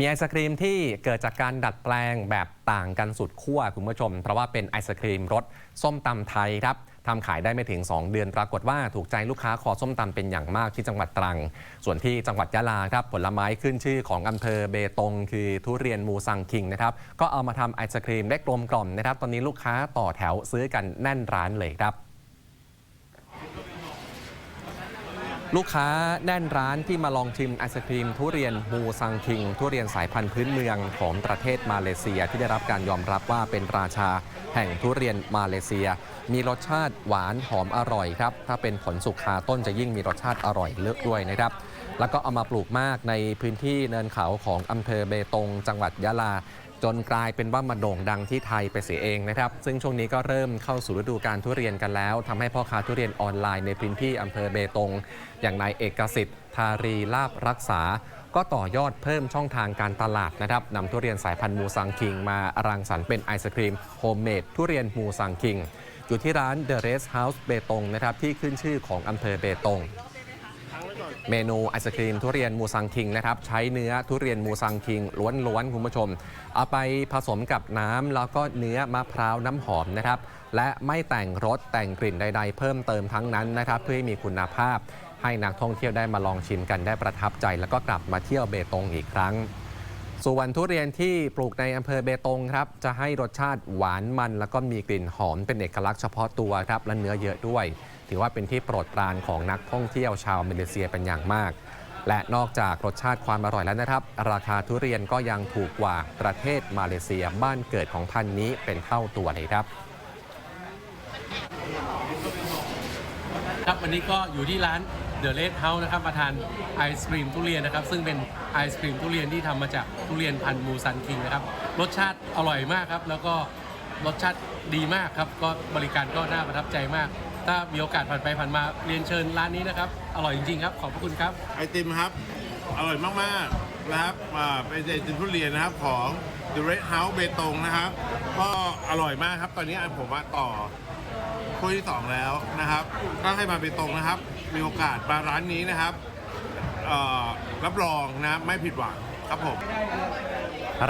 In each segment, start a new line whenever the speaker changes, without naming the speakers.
มีไอศครีมที่เกิดจากการดัดแปลงแบบต่างกันสุดขั้วคุณผู้ชม เพราะว่าเป็นไอศครีมรสส้มตำไทยครับทำขายได้ไม่ถึง 2 เดือนปรากฏว่าถูกใจลูกค้าคอส้มตำเป็นอย่างมากที่จังหวัดตรัง ส่วนที่จังหวัดยะลาครับผลไม้ขึ้นชื่อของอำเภอเบตง คือทุเรียนมูซังคิงนะครับก็เอามาทำไอศครีมได้กลมกล่อมนะครับตอนนี้ลูกค้าต่อแถวซื้อกันแน่นร้านเลยครับ ลูกค้าแน่นร้านที่มาลองชิมไอศครีม ทุเรียนมูซังคิง ทุเรียนสายพันธุ์พื้นเมืองของประเทศมาเลเซียที่ได้รับการยอมรับว่าเป็นราชาแห่งทุเรียนมาเลเซีย มีรสชาติหวานหอมอร่อยครับ ถ้าเป็นผลสุกคาต้นจะยิ่งมีรสชาติอร่อยเลือกด้วยนะครับ แล้วก็เอามาปลูกมากในพื้นที่เนินเขาของอำเภอเบตง จังหวัดยะลา จนกลายเป็นว่ามาโด่งดังที่ไทยไปเสียเองนะครับ ซึ่งช่วงนี้ก็เริ่มเข้าสู่ฤดูการทุเรียนกันแล้วทำให้พ่อค้าทุเรียนออนไลน์ในพื้นที่อำเภอเบตง อย่างนายเอกสิทธิ์ทารีลาบรักษา ก็ต่อยอดเพิ่มช่องทางการตลาดนะครับนำทุเรียนสายพันธุ์มูซังคิง มารังสรรค์เป็นไอศครีมโฮมเมดทุเรียนมูซังคิงอยู่ที่ร้าน The Rest House เบตงนะครับที่ขึ้นชื่อของอำเภอเบตง เมนูไอศครีมทุเรียนมูซังคิงนะครับใช้เนื้อทุเรียนมูซังคิงล้วนๆคุณผู้ชม เอาไปผสมกับน้ำแล้วก็เนื้อมะพร้าวน้ำหอมนะครับและไม่แต่งรสแต่งกลิ่นใด ๆ เพิ่มเติมทั้งนั้นนะครับ เพื่อให้มีคุณภาพ ให้นักท่องเที่ยวได้มาลองชิมกันได้ประทับใจ แล้วก็กลับมาเที่ยวเบตงอีกครั้งส่วนทุเรียนที่ปลูกในอำเภอเบตงครับจะให้รสชาติหวานมัน แล้วก็มีกลิ่นหอมเป็นเอกลักษณ์เฉพาะตัวครับและเนื้อเยอะด้วย ถือว่าเป็นที่โปรดปรานของนักท่องเที่ยวชาวมาเลเซียเป็นอย่างมาก และนอกจากรสชาติความอร่อยแล้วนะครับ ราคาทุเรียนก็ยังถูกกว่าประเทศมาเลเซียบ้านเกิดของพันนี้เป็นเท่าตัวเลยครับ
ครับวันนี้ก็อยู่ที่ร้านเดอะเลดเฮาส์นะครับมาทานไอศครีมทุเรียนนะครับ ซึ่งเป็นไอศครีมทุเรียนที่ทำมาจากทุเรียนพันธุ์มูซันคิงนะครับ รสชาติอร่อยมากครับ แล้วก็รสชาติดีมากครับ ก็บริการก็น่าประทับใจมาก ถ้ามีโอกาสผ่านไปผ่านมาเรียนเชิญร้านนี้นะครับ อร่อยจริงๆครับ ขอบพระคุณครับ
ไอติมครับ อร่อยมากๆนะครับอ่าเป็นไอติมทุเรียนนะครับของ The Red House เบตงนะครับ ก็อร่อยมากครับ ตอนนี้ผมว่าต่อถ้วยที่2แล้วนะครับก็ให้มาเบตงนะครับ มีโอกาสมาร้านนี้นะครับเอ่อรับรองนะไม่ผิดหวังครับผม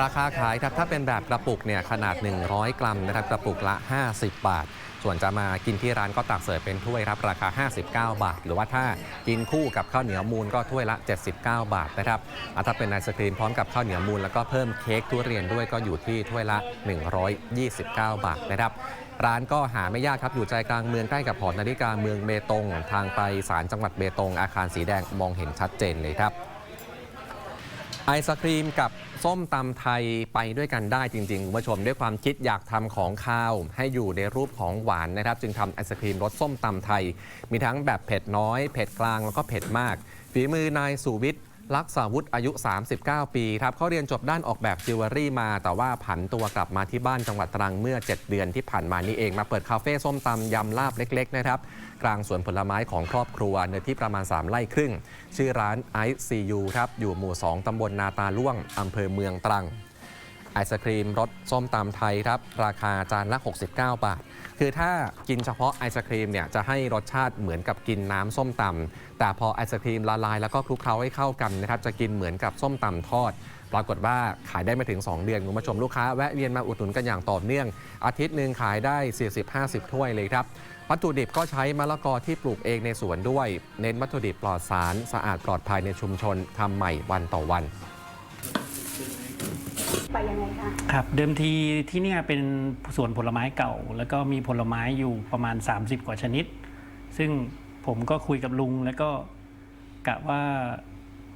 ราคาขายครับถ้าเป็นแบบกระปุกเนี่ยขนาด 100 กรัมนะครับกระปุกละ 50 บาท ส่วนจะมากินที่ร้านก็ตักเสิร์ฟเป็นถ้วยครับราคา 59 บาท หรือว่าถ้ากินคู่กับข้าวเหนียวมูลก็ถ้วยละ 79 บาทนะครับถ้าเป็นไอศครีมพร้อมกับข้าวเหนียวมูลแล้วก็เพิ่มเค้กทุเรียนด้วยก็อยู่ที่ถ้วยละ 129 บาทนะครับร้านก็หาไม่ยากครับ อยู่ใจกลางเมืองใกล้กับหอนาฬิกาเมืองเบตง ทางไปศาลจังหวัดเบตง อาคารสีแดงมองเห็นชัดเจนเลยครับ ไอศครีมกับส้มตำไทยไปด้วยกันได้จริงๆคุณผู้ชมด้วยความคิดอยากทำของข้าวให้อยู่ในรูปของหวานนะครับ จึงทำไอศครีมรสส้มตำไทย มีทั้งแบบเผ็ดน้อย เผ็ดกลางแล้วก็เผ็ดมาก ฝีมือนายสุวิทย์ ลักษาวุฒิอายุ 39 ปีครับเขาเรียนจบด้านออกแบบจิวเวลรี่มา แต่ว่าผันตัวกลับมาที่บ้านจังหวัดตรังเมื่อ 7 เดือนที่ผ่านมานี่เอง มาเปิดคาเฟ่ส้มตำยำลาบเล็ก ๆ นะครับ กลางสวนผลไม้ของครอบครัวเนื้อที่ประมาณ 3 ไร่ครึ่ง ชื่อร้านไอซียูครับ อยู่หมู่ 2 ตำบลนาตาล่วง อำเภอเมืองตรัง ไอศครีมรสส้มตำไทยครับ ราคาจานละ 69 บาท คือถ้ากินเฉพาะไอศครีมเนี่ยจะให้รสชาติเหมือนกับกินน้ำส้มตำแต่พอไอศครีมละลายแล้วก็คลุกเคล้าให้เข้ากันนะครับจะกินเหมือนกับส้มตำทอด ปรากฏว่าขายได้ไม่ถึง 2 เดือนคุณผู้ชมลูกค้าแวะเวียนมาอุดหนุนกันอย่างต่อเนื่อง อาทิตย์หนึ่งขายได้ 40-50 ถ้วยเลยครับวัตถุดิบก็ใช้มะละกอที่ปลูกเองในสวนด้วย เน้นวัตถุดิบปลอดสารสะอาดปลอดภัยในชุมชนทำใหม่วันต่อวัน
ไปยังไงคะ
ครับเดิมทีที่เนี่ยเป็นสวนผลไม้เก่า แล้วก็มีผลไม้อยู่ประมาณ 30 กว่าชนิด ซึ่งผมก็คุยกับลุงแล้วก็กะว่า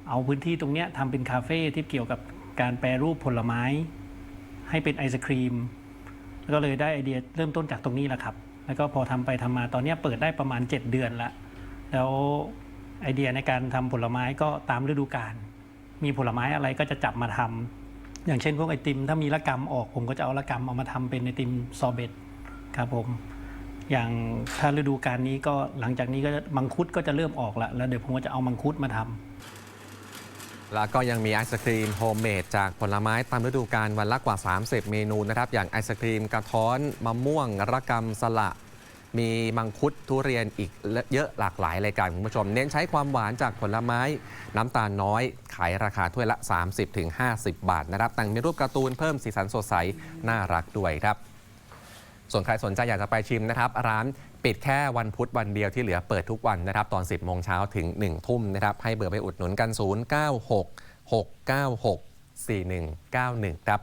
เอาพื้นที่ตรงเนี้ยทำเป็นคาเฟ่ที่เกี่ยวกับการแปรรูปผลไม้ ให้เป็นไอศครีม แล้วก็เลยได้ไอเดียเริ่มต้นจากตรงนี้แหละครับ แล้วก็พอทำไปทำมาตอนเนี้ยเปิดได้ประมาณ 7 เดือนละ แล้วไอเดียในการทำผลไม้ก็ตามฤดูกาลมีผลไม้อะไรก็จะจับมาทำ อย่างเช่นพวกไอติม ถ้ามีละกรรมออกผมก็จะเอาละกรรมเอามาทำเป็นไอติมซอเบตครับผม อย่างถ้าฤดูกาลนี้ก็หลังจากนี้ก็มังคุดก็จะเริ่มออกละแล้วเดี๋ยวผมก็จะเอามังคุดมาทำ
แล้วก็ยังมีไอศครีมโฮมเมดจากผลไม้ตามฤดูกาลวันละกว่า 30 เมนูนะครับ อย่างไอศครีมกระท้อนมะม่วงระกำสละ มีมังคุดทุเรียนอีกเยอะหลากหลายรายการคุณผู้ชม เน้นใช้ความหวานจากผลไม้ น้ำตาลน้อย ขายราคาถ้วยละ 30-50 บาทนะครับแต่งมีรูปการ์ตูนเพิ่มสีสันสดใส น่ารักด้วยครับ ส่วนใครสนใจอยากจะไปชิมนะครับ ร้านปิดแค่วันพุธวันเดียวที่เหลือเปิดทุกวันนะครับ ตอน 10โมงเช้าถึง 1 ทุ่มนะครับ ให้เบอร์ไปอุดหนุนกัน 096 696 4191 ครับ